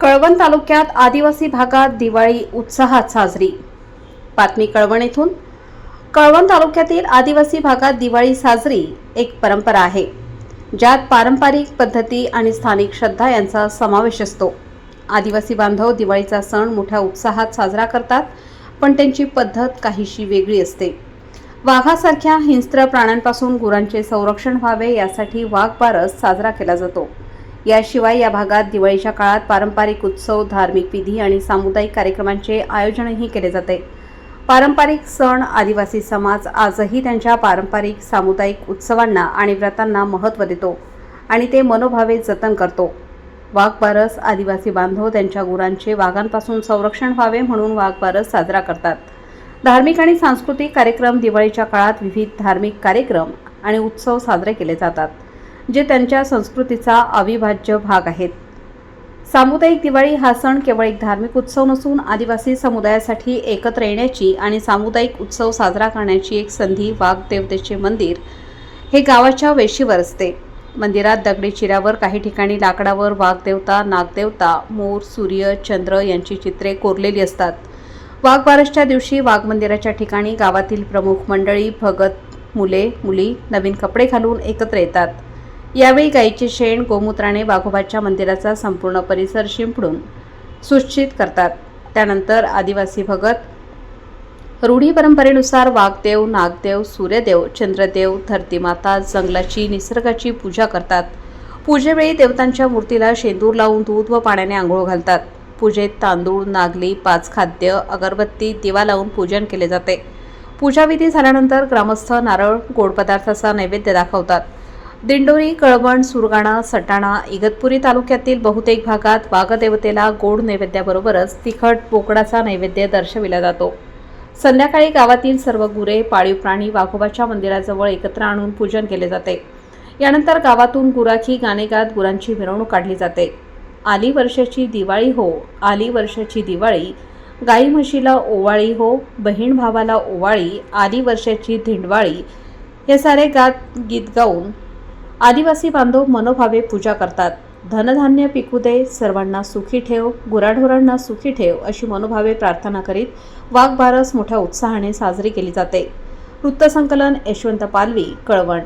कळवण तालुक्यात आदिवासी भागात दिवाळी उत्साहात साजरी. बातमी कळवण येथून कळवण तालुक्यातील आदिवासी भागात दिवाळी साजरी एक परंपरा आहे. ज्यात पारंपरिक पद्धती आणि स्थानिक श्रद्धा यांचा समावेश असतो. आदिवासी बांधव दिवाळीचा सण मोठ्या उत्साहात साजरा करतात पण त्यांची पद्धत काहीशी वेगळी असते. वाघासारख्या हिंस्त्र प्राण्यांपासून गुरांचे संरक्षण व्हावे यासाठी वाघ बारस साजरा केला जातो. याशिवाय या भागात दिवाळीच्या काळात पारंपरिक उत्सव धार्मिक विधी आणि सामुदायिक कार्यक्रमांचे आयोजनही केले जाते. पारंपरिक सण आदिवासी समाज आजही त्यांच्या पारंपरिक सामुदायिक उत्सवांना आणि व्रतांना महत्त्व देतो आणि ते मनोभावे जतन करतो. वाघबारस आदिवासी बांधव त्यांच्या गुरांचे वाघांपासून संरक्षण व्हावे म्हणून वाघबारस साजरा करतात. धार्मिक आणि सांस्कृतिक कार्यक्रम दिवाळीच्या काळात विविध धार्मिक कार्यक्रम आणि उत्सव साजरे केले जातात. जे त्यांच्या संस्कृतीचा अविभाज्य भाग आहेत. सामुदायिक दिवाळी हा सण केवळ एक धार्मिक उत्सव नसून आदिवासी समुदायासाठी एकत्र येण्याची आणि सामुदायिक उत्सव साजरा करण्याची एक संधी वाघदेवतेचे मंदिर हे गावाच्या वेशीवर असते. मंदिरात दगडी चिऱ्यावर काही ठिकाणी लाकडावर वाघदेवता नागदेवता मोर सूर्य चंद्र यांची चित्रे कोरलेली असतात. वाघबारसच्या दिवशी वाघ मंदिराच्या ठिकाणी गावातील प्रमुख मंडळी भगत मुले मुली नवीन कपडे घालून एकत्र येतात. यावेळी गाईचे शेण गोमूत्राने वाघोबाच्या मंदिराचा संपूर्ण परिसर शिंपडून सुश्चित करतात. त्यानंतर आदिवासी भगत रूढी परंपरेनुसार वाघदेव नागदेव सूर्यदेव चंद्रदेव धरतीमाता जंगलाची निसर्गाची पूजा करतात. पूजेवेळी देवतांच्या मूर्तीला शेंदूर लावून दूध व पाण्याने आंघोळ घालतात. पूजेत तांदूळ नागली पाच खाद्य अगरबत्ती दिवा लावून पूजन केले जाते. पूजाविधी झाल्यानंतर ग्रामस्थ नारळ गोड पदार्थाचा नैवेद्य दाखवतात. दिंडोरी कळवण सुरगाणा सटाणा इगतपुरी तालुक्यातील बहुतेक भागात वाघदेवतेला गोड नैवेद्याबरोबरच तिखट बोकडाचा नैवेद्य दर्शविला जातो. संध्याकाळी गावातील सर्व गुरे पाळीव प्राणी वाघोबाच्या मंदिराजवळ एकत्र आणून पूजन केले जाते. यानंतर गावातून गुराखी गाणे गात गुरांची मिरवणूक काढली जाते. आली वर्षाची दिवाळी हो आली वर्षाची दिवाळी गाई म्हशीला ओवाळी हो बहीण भावाला ओवाळी आली वर्षाची धिंडवाळी हे सारे गात गीत गाऊन आदिवासी बांधव मनोभावे पूजा करतात. धनधान्य पिकू दे सर्वांना सुखी ठेव गुराढोरांना सुखी ठेव अशी मनोभावे प्रार्थना करीत वाघबारस मोठ्या उत्साहाने साजरी केली जाते. वृत्तसंकलन यशवंत पालवी कळवण.